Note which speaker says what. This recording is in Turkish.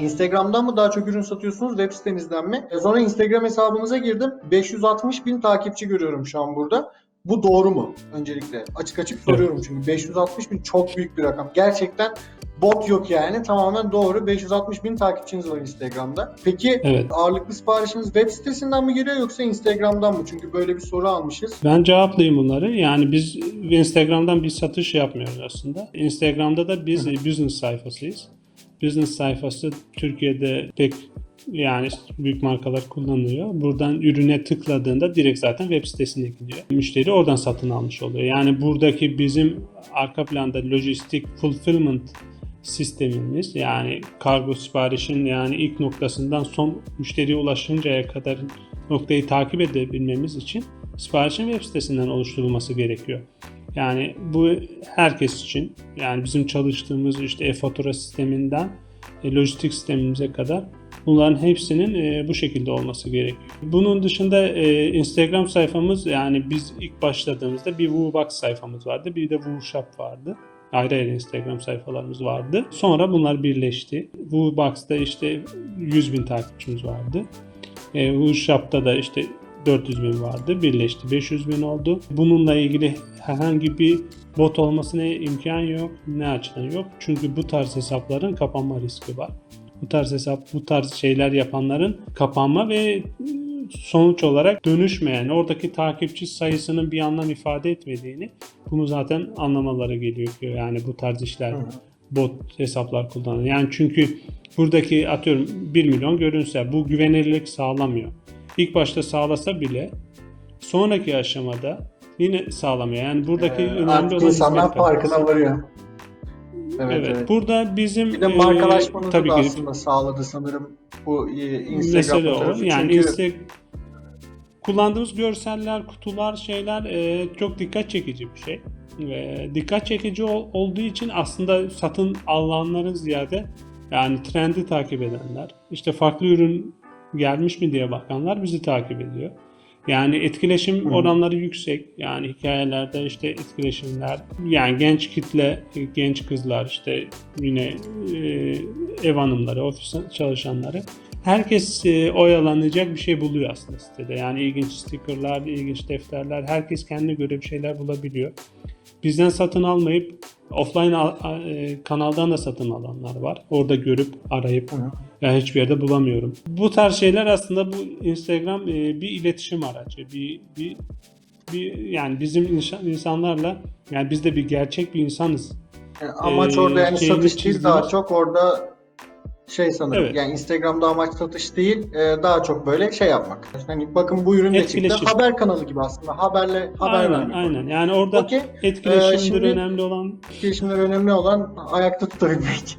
Speaker 1: Instagram'dan mı daha çok ürün satıyorsunuz web sitenizden mi? E, Sonra Instagram hesabınıza girdim. 560 bin takipçi görüyorum şu an burada. Bu doğru mu? Öncelikle açık açık soruyorum çünkü 560 bin çok büyük bir rakam. Gerçekten bot yok yani tamamen doğru. 560 bin takipçiniz var Instagram'da. Peki
Speaker 2: Evet.
Speaker 1: ağırlıklı siparişiniz web sitesinden mi geliyor yoksa Instagram'dan mı? Çünkü böyle bir soru almışız.
Speaker 2: Ben cevaplayayım bunları. Yani biz Instagram'dan bir satış yapmıyoruz aslında. Instagram'da da biz e, business sayfasıyız. Business sayfası Türkiye'de pek yani büyük markalar kullanıyor. Buradan ürüne tıkladığında direkt zaten web sitesine gidiyor. Müşteri oradan satın almış oluyor. Yani buradaki bizim arka planda lojistik fulfillment sistemimiz yani kargo siparişin yani ilk noktasından son müşteriye ulaşıncaya kadar noktayı takip edebilmemiz için siparişin web sitesinden oluşturulması gerekiyor. Yani bu herkes için yani bizim çalıştığımız işte e-fatura sisteminden e, lojistik sistemimize kadar bunların hepsinin e, bu şekilde olması gerekiyor. Bunun dışında e, Instagram sayfamız yani biz ilk başladığımızda bir WooBox sayfamız vardı bir de WooShop vardı. Ayrı ayrı Instagram sayfalarımız vardı. Sonra bunlar birleşti. WooBox'ta işte 100 bin takipçimiz vardı. E, WooShop'ta da işte 400 bin vardı. Birleşti 500 bin oldu. Bununla ilgili herhangi bir bot olmasına imkan yok. Ne açıdan yok? Çünkü bu tarz hesapların kapanma riski var. Bu tarz hesap, bu tarz şeyler yapanların kapanma ve sonuç olarak dönüşmeyen, oradaki takipçi sayısının bir anlam ifade etmediğini bunu zaten anlamaları gerekiyor. Yani bu tarz işler bot hesaplar kullanıyor. Yani çünkü buradaki atıyorum 1 milyon görünse bu güvenilirlik sağlamıyor. İlk başta sağlasa bile sonraki aşamada yine sağlamıyor. Yani buradaki
Speaker 1: Ee,
Speaker 2: önemli
Speaker 1: artık
Speaker 2: olan
Speaker 1: insanlar farkına varıyor. Evet,
Speaker 2: Evet,
Speaker 1: evet.
Speaker 2: Burada bizim
Speaker 1: Bir de
Speaker 2: e,
Speaker 1: markalaşmanızı
Speaker 2: tabii
Speaker 1: da
Speaker 2: ki
Speaker 1: aslında sağladı sanırım bu e, Instagram
Speaker 2: mesele o. Yani
Speaker 1: Çünkü
Speaker 2: Insta- kullandığımız görseller, kutular, şeyler e, çok dikkat çekici bir şey. Ve dikkat çekici ol- olduğu için aslında satın alanların ziyade yani trendi takip edenler, işte farklı ürün gelmiş mi diye bakanlar bizi takip ediyor. Yani etkileşim
Speaker 1: Hı.
Speaker 2: oranları yüksek. Yani hikayelerde işte etkileşimler, yani genç kitle, genç kızlar işte yine e, ev hanımları, ofis çalışanları herkes e, oyalanacak bir şey buluyor aslında sitede. Yani ilginç stickerlar, ilginç defterler, herkes kendine göre bir şeyler bulabiliyor. Bizden satın almayıp offline e, kanaldan da satın alanlar var. Orada görüp arayıp
Speaker 1: Hı hı.
Speaker 2: ya hiçbir yerde bulamıyorum. Bu tarz şeyler aslında bu Instagram e, bir iletişim aracı. Bir, bir, bir yani bizim insanlarla yani biz de bir gerçek bir insanız.
Speaker 1: Yani amaç
Speaker 2: Ee,
Speaker 1: orada yani satış değil daha çok orada şey sanırım
Speaker 2: Evet.
Speaker 1: yani Instagram'da amaç satış değil e, daha çok böyle şey yapmak. Hani bakın bu ürün de çıktı. Haber kanalı gibi aslında haberle haber
Speaker 2: aynen
Speaker 1: vermek.
Speaker 2: aynen. Yani orada
Speaker 1: Okey.
Speaker 2: etkileşimdir
Speaker 1: Ee, şimdi-
Speaker 2: önemli olan.
Speaker 1: Girişimler önemli olan ayakta tutabilmek.